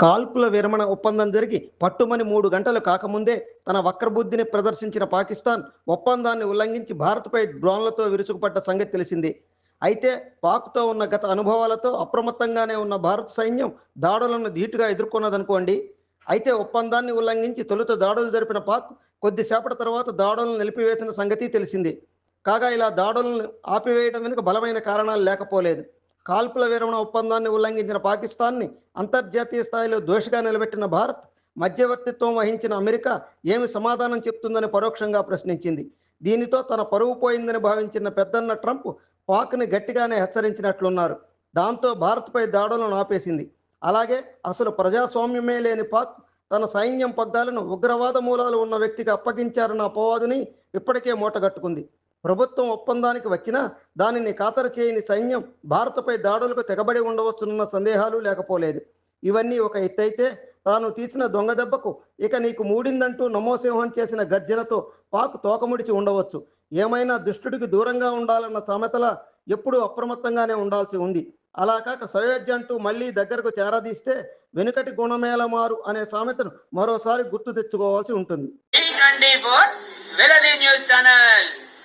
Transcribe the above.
కాల్పుల విరమణ ఒప్పందం జరిగి పట్టుమని మూడు గంటలు కాకముందే తన వక్రబుద్ధిని ప్రదర్శించిన పాకిస్తాన్ ఒప్పందాన్ని ఉల్లంఘించి భారత్పై డ్రోన్లతో విరుచుకుపడ్డ సంగతి తెలిసింది. అయితే పాక్తో ఉన్న గత అనుభవాలతో అప్రమత్తంగానే ఉన్న భారత సైన్యం దాడులను ధీటుగా ఎదుర్కొన్నదనుకోండి. అయితే ఒప్పందాన్ని ఉల్లంఘించి తొలుత దాడులు జరిపిన పాక్ కొద్దిసేపటి తర్వాత దాడులను నిలిపివేసిన సంగతి తెలిసింది. కాగా ఇలా దాడులను ఆపివేయడం వెనుక బలమైన కారణాలు లేకపోలేదు. కాల్పుల విరమణ ఒప్పందాన్ని ఉల్లంఘించిన పాకిస్తాన్ని అంతర్జాతీయ స్థాయిలో దోషిగా నిలబెట్టిన భారత్ మధ్యవర్తిత్వం వహించిన అమెరికా ఏమి సమాధానం చెప్తుందని పరోక్షంగా ప్రశ్నించింది. దీనితో తన పరువు పోయిందని భావించిన పెద్దన్న ట్రంప్ పాక్ని గట్టిగానే హెచ్చరించినట్లున్నారు. దాంతో భారత్పై దాడులను ఆపేసింది. అలాగే అసలు ప్రజాస్వామ్యమే లేని పాక్ తన సైన్యం పగ్గాలను ఉగ్రవాద మూలాలు ఉన్న వ్యక్తికి అప్పగించారన్న అపవాదుని ఇప్పటికే మూటగట్టుకుంది. ప్రభుత్వం ఒప్పందానికి వచ్చినా దానిని ఖాతరు చేయని సైన్యం భారత్పై దాడులకు తెగబడి ఉండవచ్చున్న సందేహాలు లేకపోలేదు. ఇవన్నీ ఒక ఎత్తైతే తాను తీసిన దొంగ దెబ్బకు ఇక నీకు మూడిందంటూ నమోసింహం చేసిన గర్జనతో పాకు తోకముడిచి ఉండవచ్చు. ఏమైనా దుష్టుడికి దూరంగా ఉండాలన్న సామెతల ఎప్పుడూ అప్రమత్తంగానే ఉండాల్సి ఉంది. అలా కాక సయోధ్య అంటూ మళ్ళీ దగ్గరకు చేరదీస్తే వెనుకటి గుణమేళమారు అనే సామెతను మరోసారి గుర్తు తెచ్చుకోవాల్సి ఉంటుంది. News channel